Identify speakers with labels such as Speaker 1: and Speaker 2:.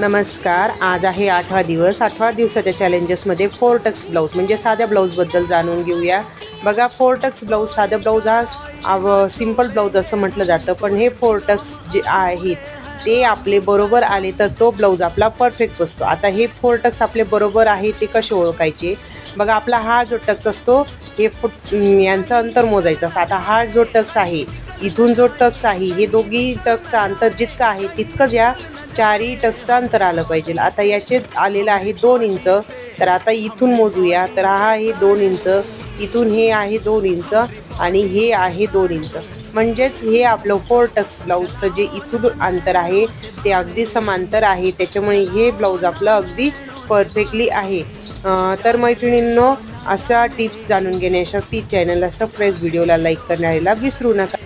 Speaker 1: नमस्कार आज आहे आठवा दिवस. आठवा दिवसाच्या चॅलेंजेसमध्ये फोर टक्स ब्लाऊज म्हणजे साध्या ब्लाऊजबद्दल जाणून घेऊया. बघा फोर टक्स ब्लाऊज साध्या ब्लाऊज हा सिंपल ब्लाऊज असं म्हटलं जातं पण हे फोर टक्स जे आहेत ते आपले बरोबर आले तर तो ब्लाऊज आपला परफेक्ट बसतो. आता हे फोर टक्स आपले बरोबर आहे ते कसे ओळखायचे? बघा आपला हा जो टक्स असतो हे फुट यांचं अंतर मोजायचं असतं. आता हा जो टक्स आहे इथून जो टक्स आहे हे दोघी टक्सचं अंतर जितकं आहे तितकंच या चारही टक्सचं अंतर आलं पाहिजे. आता याचे आलेलं आहे दोन इंच तर आता इथून मोजूया. तर हा आहे दोन इंच इथून हे आहे दोन इंच आणि हे आहे दोन इंच. म्हणजेच हे आपलं फोर टक्स ब्लाऊजचं जे इथून अंतर आहे ते अगदी समांतर आहे. त्याच्यामुळे हे ब्लाऊज आपलं अगदी परफेक्टली आहे. तर मैत्रिणींनो असा टिप्स जाणून घेण्यासाठी चॅनलला सबस्क्राईब व्हिडिओला लाईक करण्याला विसरू नका.